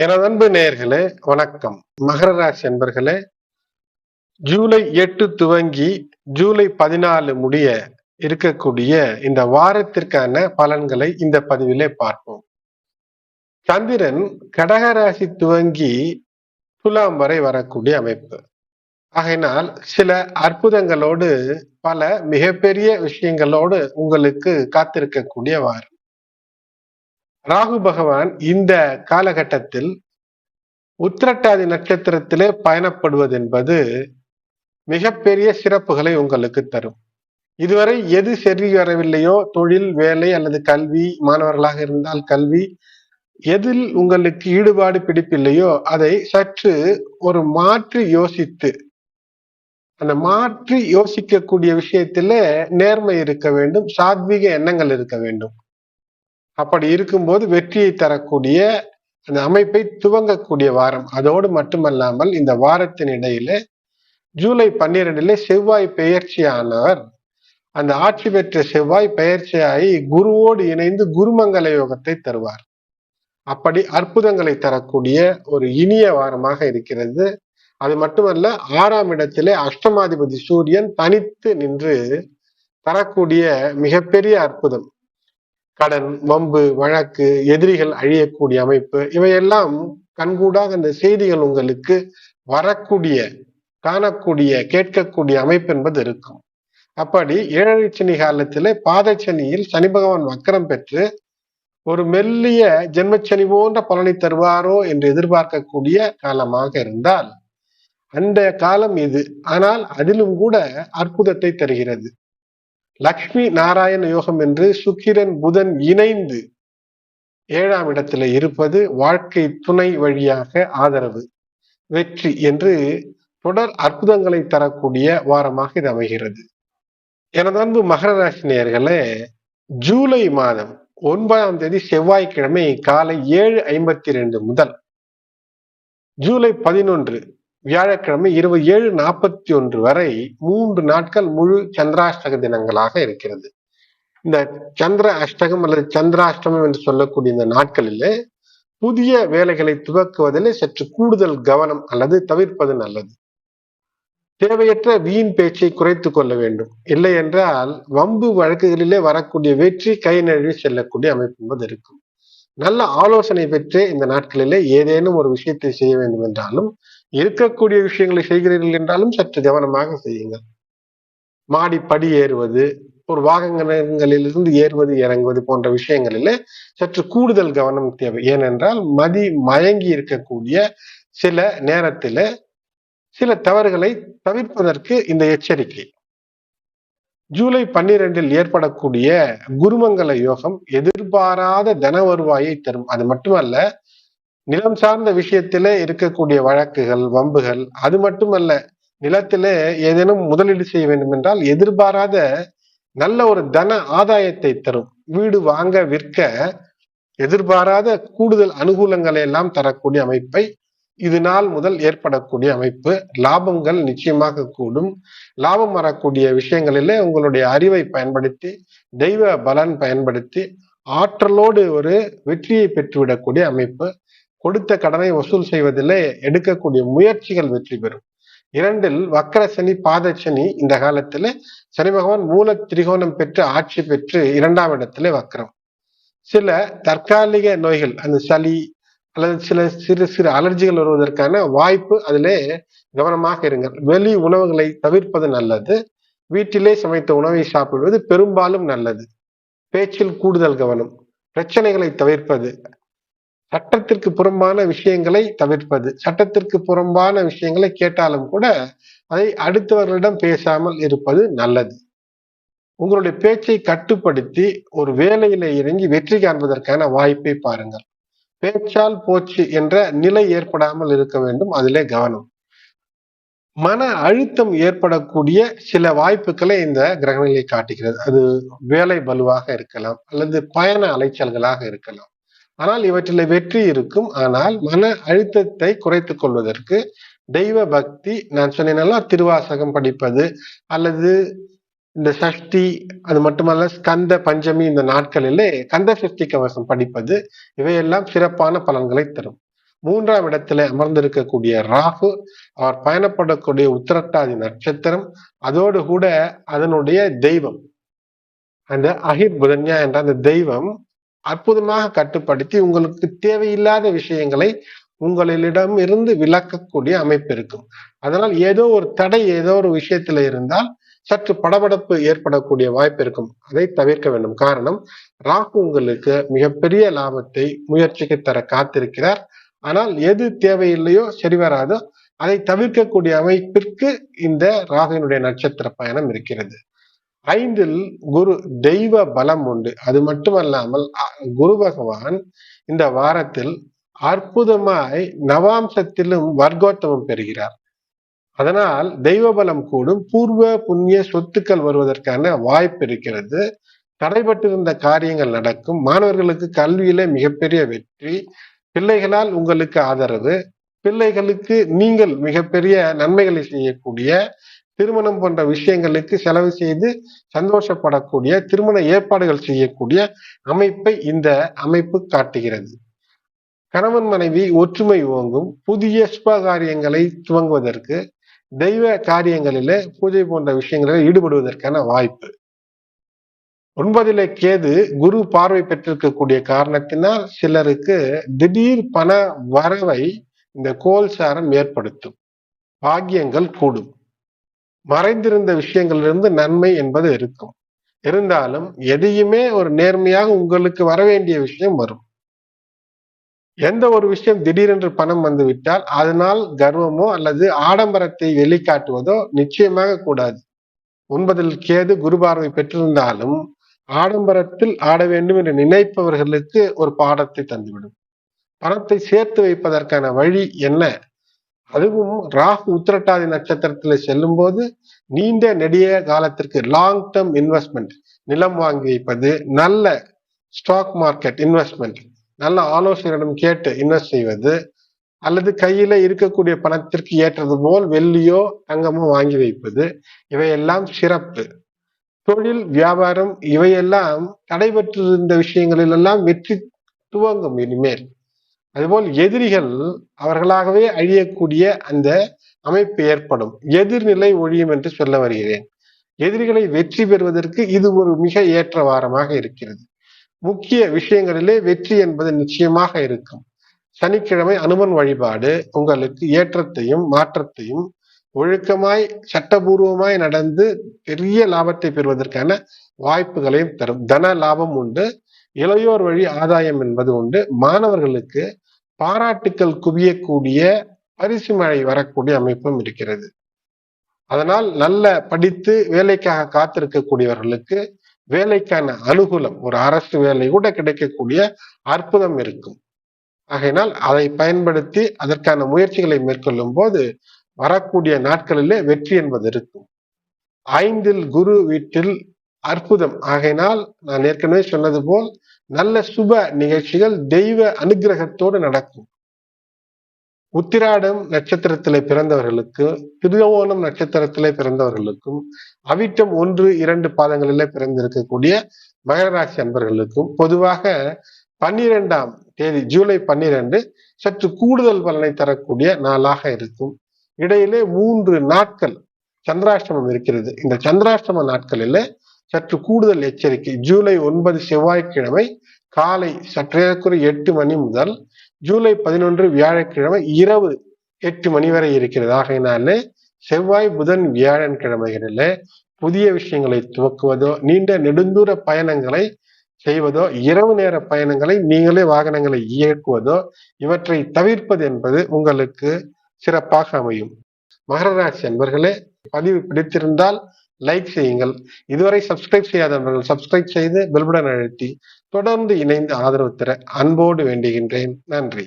எனது அன்பு நேயர்களே வணக்கம். மகர ராசி அன்பர்களே ஜூலை எட்டு துவங்கி ஜூலை பதினாலு முடிய இருக்கக்கூடிய இந்த வாரத்திற்கான பலன்களை இந்த பதிவிலே பார்ப்போம். சந்திரன் கடகராசி துவங்கி துலாம் வரை வரக்கூடிய அமைப்பு. ஆகையினால் சில அற்புதங்களோடு பல மிகப்பெரிய விஷயங்களோடு உங்களுக்கு காத்திருக்கக்கூடிய வாரம். ராகு பகவான் இந்த காலகட்டத்தில் உத்திரட்டாதி நட்சத்திரத்திலே பயணப்படுவது என்பது மிகப்பெரிய சிறப்புகளை உங்களுக்கு தரும். இதுவரை எது சரி வரவில்லையோ தொழில் வேலை அல்லது கல்வி மாணவர்களாக இருந்தால் கல்வி எதில் உங்களுக்கு ஈடுபாடு பிடிப்பில்லையோ அதை சற்று ஒரு மாற்றி யோசித்து அந்த மாற்றி யோசிக்கக்கூடிய விஷயத்திலே நேர்மை இருக்க வேண்டும் சாத்வீக எண்ணங்கள் இருக்க வேண்டும். அப்படி இருக்கும்போது வெற்றியை தரக்கூடிய அந்த அமைப்பை துவங்கக்கூடிய வாரம். அதோடு மட்டுமல்லாமல் இந்த வாரத்தின் இடையில ஜூலை பன்னிரெண்டுல செவ்வாய் பெயர்ச்சியானவர். அந்த ஆட்சி பெற்ற செவ்வாய் பெயர்ச்சியாகி குருவோடு இணைந்து குருமங்கல யோகத்தை தருவார். அப்படி அற்புதங்களை தரக்கூடிய ஒரு இனிய வாரமாக இருக்கிறது. அது மட்டுமல்ல ஆறாம் இடத்திலே அஷ்டமாதிபதி சூரியன் தனித்து நின்று தரக்கூடிய மிகப்பெரிய அற்புதம். கடன் வம்பு வழக்கு எதிரிகள் அழியக்கூடிய அமைப்பு இவையெல்லாம் கண்கூடாக அந்த செய்திகள் உங்களுக்கு வரக்கூடிய காணக்கூடிய கேட்கக்கூடிய அமைப்பு என்பது இருக்கும். அப்படி ஏழரை சனி காலத்திலே பாதச்சனியில் சனி பகவான் வக்கரம் பெற்று ஒரு மெல்லிய ஜென்மச்சனி போன்ற பலனை தருவாரோ என்று எதிர்பார்க்கக்கூடிய காலமாக இருந்தால் அந்த காலம் இது. ஆனால் அதிலும் கூட அற்புதத்தை தருகிறது. லக்ஷ்மி நாராயண யோகம் என்று சுக்கிரன் புதன் இணைந்து ஏழாம் இடத்துல இருப்பது வாழ்க்கை துணை வழியாக ஆதரவு வெற்றி என்று தொடர் அற்புதங்களை தரக்கூடிய வாரமாக இது அமைகிறது. எனது அன்பு மகர ராசி நேர்களே ஜூலை மாதம் ஒன்பதாம் தேதி செவ்வாய்க்கிழமை காலை ஏழு ஐம்பத்தி ரெண்டு முதல் ஜூலை பதினொன்று வியாழக்கிழமை இருபது ஏழு நாற்பத்தி ஒன்று வரை மூன்று நாட்கள் முழு சந்திராஷ்டக தினங்களாக இருக்கிறது. இந்த சந்திர அஷ்டகம் அல்லது சந்திராஷ்டமம் என்று சொல்லக்கூடிய இந்த நாட்களிலே புதிய வேலைகளை துவக்குவதிலே சற்று கூடுதல் கவனம் அல்லது தவிர்ப்பது நல்லது. தேவையற்ற வீண் பேச்சை குறைத்து கொள்ள வேண்டும். இல்லை என்றால் வம்பு வழக்குகளிலே வரக்கூடிய வெற்றி கை நழுவி செல்லக்கூடிய அமைப்பு என்பது இருக்கும். நல்ல ஆலோசனை பெற்று இந்த நாட்களிலே ஏதேனும் ஒரு விஷயத்தை செய்ய வேண்டும் என்றாலும் இருக்கக்கூடிய விஷயங்களை செய்கிறீர்கள் என்றாலும் சற்று கவனமாக செய்யுங்கள். மாடி படி ஏறுவது ஒரு வாகனங்களிலிருந்து ஏறுவது இறங்குவது போன்ற விஷயங்களிலே சற்று கூடுதல் கவனம் தேவை. ஏனென்றால் மதி மயங்கி இருக்கக்கூடிய சில நேரத்தில் சில தவறுகளை தவிர்ப்பதற்கு இந்த எச்சரிக்கை. ஜூலை பன்னிரெண்டில் ஏற்படக்கூடிய குருமங்கல யோகம் எதிர்பாராத தன வருவாயை தரும். அது மட்டுமல்ல நிலம் சார்ந்த விஷயத்திலே இருக்கக்கூடிய வழக்குகள் வம்புகள் அது மட்டுமல்ல நிலத்திலே ஏதேனும் முதலீடு செய்ய வேண்டும் என்றால் எதிர்பாராத நல்ல ஒரு தன ஆதாயத்தை தரும். வீடு வாங்க விற்க எதிர்பாராத கூடுதல் அனுகூலங்களை எல்லாம் தரக்கூடிய அமைப்பை இது நாள் முதல் ஏற்படக்கூடிய அமைப்பு. லாபங்கள் நிச்சயமாக கூடும். லாபம் வரக்கூடிய விஷயங்களிலே உங்களுடைய அறிவை பயன்படுத்தி தெய்வ பலன் பயன்படுத்தி ஆற்றலோடு ஒரு வெற்றியை பெற்றுவிடக்கூடிய அமைப்பு. கொடுத்த கடனை வசூல் செய்வதிலே எடுக்கக்கூடிய முயற்சிகள் வெற்றி பெறும். இரண்டில் வக்கர சனி பாத சனி இந்த காலத்துல சனி பகவான் மூல திரிகோணம் பெற்று ஆட்சி பெற்று இரண்டாம் இடத்துல வக்கரம். சில தற்காலிக நோய்கள் அந்த சளி அல்லது சில சிறு சிறு அலர்ஜிகள் வருவதற்கான வாய்ப்பு அதிலே கவனமாக இருங்கள். வெளி உணவுகளை தவிர்ப்பது நல்லது. வீட்டிலே சமைத்த உணவை சாப்பிடுவது பெரும்பாலும் நல்லது. பேச்சில் கூடுதல் கவனம். பிரச்சனைகளை தவிர்ப்பது சட்டத்திற்கு புறம்பான விஷயங்களை தவிர்ப்பது சட்டத்திற்கு புறம்பான விஷயங்களை கேட்டாலும் கூட அதை அடுத்தவர்களிடம் பேசாமல் இருப்பது நல்லது. உங்களுடைய பேச்சை கட்டுப்படுத்தி ஒரு வேலையில இறங்கி வெற்றி காண்பதற்கான வாய்ப்பை பாருங்கள். பேச்சால் போச்சு என்ற நிலை ஏற்படாமல் இருக்க வேண்டும் அதிலே கவனம். மன அழுத்தம் ஏற்படக்கூடிய சில வாய்ப்புகளை இந்த கிரகநிலை காட்டுகிறது. அது வேலை பலுவாக இருக்கலாம் அல்லது பயண அலைச்சல்களாக இருக்கலாம். ஆனால் இவற்றில் வெற்றி இருக்கும். ஆனால் மன அழுத்தத்தை குறைத்துக் கொள்வதற்கு தெய்வ பக்தி நான் சொன்னேன்னா திருவாசகம் படிப்பது அல்லது இந்த சஷ்டி அது மட்டுமல்ல ஸ்கந்த பஞ்சமி இந்த நாட்களிலே கந்த சஷ்டி கவசம் படிப்பது இவையெல்லாம் சிறப்பான பலன்களை தரும். மூன்றாம் இடத்துல அமர்ந்திருக்கக்கூடிய ராகு அவர் பயணப்படக்கூடிய உத்திரட்டாதி நட்சத்திரம் அதோடு கூட அதனுடைய தெய்வம். அந்த அகிர் புதன்யா என்ற அந்த தெய்வம் அற்புதமாக கட்டுப்படுத்தி உங்களுக்கு தேவையில்லாத விஷயங்களை உங்களிடம் இருந்து விளக்கக்கூடிய அமைப்பு இருக்கும். அதனால் ஏதோ ஒரு தடை ஏதோ ஒரு விஷயத்துல இருந்தால் சற்று படபடப்பு ஏற்படக்கூடிய வாய்ப்பு இருக்கும். அதை தவிர்க்க வேண்டும். காரணம் ராகு உங்களுக்கு மிகப்பெரிய லாபத்தை முயற்சிக்கு தர காத்திருக்கிறார். ஆனால் எது தேவையில்லையோ சரி வராதோ அதை தவிர்க்கக்கூடிய அமைப்பிற்கு இந்த ராகுவினுடைய நட்சத்திர பயணம் இருக்கிறது. ஐந்தில் குரு தெய்வ பலம் உண்டு. அது மட்டுமல்லாமல் குரு பகவான் இந்த வாரத்தில் அற்புதமாய் நவாம்சத்திலும் வர்க்கோத்தமம் பெறுகிறார். அதனால் தெய்வ பலம் கூடும். பூர்வ புண்ணிய சொத்துக்கள் வருவதற்கான வாய்ப்பு இருக்கிறது. தடைபட்டிருந்த காரியங்கள் நடக்கும். மாணவர்களுக்கு கல்வியில மிகப்பெரிய வெற்றி. பிள்ளைகளால் உங்களுக்கு ஆதரவு. பிள்ளைகளுக்கு நீங்கள் மிகப்பெரிய நன்மைகளை செய்யக்கூடிய திருமணம் போன்ற விஷயங்களுக்கு செலவு செய்து சந்தோஷப்படக்கூடிய திருமண ஏற்பாடுகள் செய்யக்கூடிய அமைப்பை இந்த அமைப்பு காட்டுகிறது. கணவன் மனைவி ஒற்றுமை ஓங்கும். புதிய சுப காரியங்களை துவங்குவதற்கு தெய்வ காரியங்களில பூஜை போன்ற விஷயங்களில் ஈடுபடுவதற்கான வாய்ப்பு. ஒன்பதிலே கேது குரு பார்வை பெற்றிருக்கக்கூடிய காரணத்தினால் சிலருக்கு திடீர் பண வரவை இந்த கோல்சாரம் ஏற்படுத்தும். பாக்கியங்கள் கூடும். மறைந்திருந்த விஷயங்களிலிருந்து நன்மை என்பது இருக்கும். இருந்தாலும் எதையுமே ஒரு நேர்மையாக உங்களுக்கு வர வேண்டிய விஷயம் வரும். எந்த ஒரு விஷயம் திடீரென்று பணம் வந்துவிட்டால் அதனால் கர்வமோ அல்லது ஆடம்பரத்தை வெளிக்காட்டுவதோ நிச்சயமாக கூடாது. ஒன்பதில் கேது குருபார்வை பெற்றிருந்தாலும் ஆடம்பரத்தில் ஆட வேண்டும் என்று நினைப்பவர்களுக்கு ஒரு பாடத்தை தந்துவிடும். பணத்தை சேர்த்து வைப்பதற்கான வழி என்ன? அதுவும் ராகு உத்திரட்டாதி நட்சத்திரத்தில் செல்லும் போது நீண்ட நெடிய காலத்திற்கு லாங் டேர்ம் இன்வெஸ்ட்மெண்ட் நிலம் வாங்கி வைப்பது நல்ல ஸ்டாக் மார்க்கெட் இன்வெஸ்ட்மெண்ட் நல்ல ஆலோசனையிடம் கேட்டு இன்வெஸ்ட் செய்வது அல்லது கையில இருக்கக்கூடிய பணத்திற்கு ஏற்றது போல் வெள்ளியோ தங்கமோ வாங்கி வைப்பது இவையெல்லாம் சிறப்பு. தொழில் வியாபாரம் இவையெல்லாம் தடைபெற்றிருந்த விஷயங்களில் எல்லாம் வெற்றி துவங்கும் இனிமேல். அதுபோல் எதிரிகள் அவர்களாகவே அழியக்கூடிய அந்த அமைப்பு ஏற்படும். எதிர்நிலை ஒழியும் என்று சொல்ல வருகிறேன். எதிரிகளை வெற்றி பெறுவதற்கு இது ஒரு மிக ஏற்ற வாரமாக இருக்கிறது. முக்கிய விஷயங்களிலே வெற்றி என்பது நிச்சயமாக இருக்கும். சனிக்கிழமை அனுமன் வழிபாடு உங்களுக்கு ஏற்றத்தையும் மாற்றத்தையும் ஒழுக்கமாய் சட்டபூர்வமாய் நடந்து பெரிய லாபத்தை பெறுவதற்கான வாய்ப்புகளையும் தரும். தன லாபம் உண்டு. இளையோர் வழி ஆதாயம் என்பது உண்டு. மாணவர்களுக்கு பாராட்டுக்கள் குவியக்கூடிய பரிசு மழை வரக்கூடிய அமைப்பும் இருக்கிறது. அதனால் நல்ல படித்து வேலைக்காக காத்திருக்கக்கூடியவர்களுக்கு வேலைக்கான அனுகூலம் ஒரு அரசு வேலை கூட கிடைக்கக்கூடிய அற்புதம் இருக்கும். ஆகையினால் அதை பயன்படுத்தி அதற்கான முயற்சிகளை மேற்கொள்ளும் போது வரக்கூடிய நாட்களிலே வெற்றி என்பது இருக்கும். ஐந்தில் குரு வீட்டில் அற்புதம். ஆகையினால் நான் ஏற்கனவே சொன்னது போல் நல்ல சுப நிகழ்ச்சிகள் தெய்வ அனுகிரகத்தோடு நடக்கும். உத்திராடம் நட்சத்திரத்திலே பிறந்தவர்களுக்கு திருவோணம் நட்சத்திரத்திலே பிறந்தவர்களுக்கும் அவிட்டம் ஒன்று இரண்டு பாதங்களிலே பிறந்திருக்கக்கூடிய மகர ராசி அன்பர்களுக்கும் பொதுவாக பன்னிரெண்டாம் தேதி ஜூலை பன்னிரண்டு சற்று கூடுதல் பலனை தரக்கூடிய நாளாக இருக்கும். இடையிலே மூன்று நாட்கள் சந்திராஷ்டமம் இருக்கிறது. இந்த சந்திராஷ்டம நாட்களிலே சற்று கூடுதல் எச்சரிக்கை. ஜூலை ஒன்பது செவ்வாய்க்கிழமை காலை சற்றேக்குறை எட்டு மணி முதல் ஜூலை பதினொன்று வியாழக்கிழமை இரவு எட்டு மணி வரை இருக்கிறது. ஆகையினாலே செவ்வாய் புதன் வியாழன் கிழமைகளில புதிய விஷயங்களை துவக்குவதோ நீண்ட நெடுந்தூர பயணங்களை செய்வதோ இரவு நேர பயணங்களை நீங்களே வாகனங்களை இயக்குவதோ இவற்றை தவிர்ப்பது என்பது உங்களுக்கு சிறப்பாக அமையும். மகர ராசி அன்பர்களே பதிவு பிடித்திருந்தால் லைக் செய்யுங்கள். இதுவரை சப்ஸ்கிரைப் செய்யாதவர்கள் சப்ஸ்கிரைப் செய்து பெல்புடன் அழுத்தி தொடர்ந்து இணைந்து ஆதரவு தர அன்போடு வேண்டுகின்றேன். நன்றி.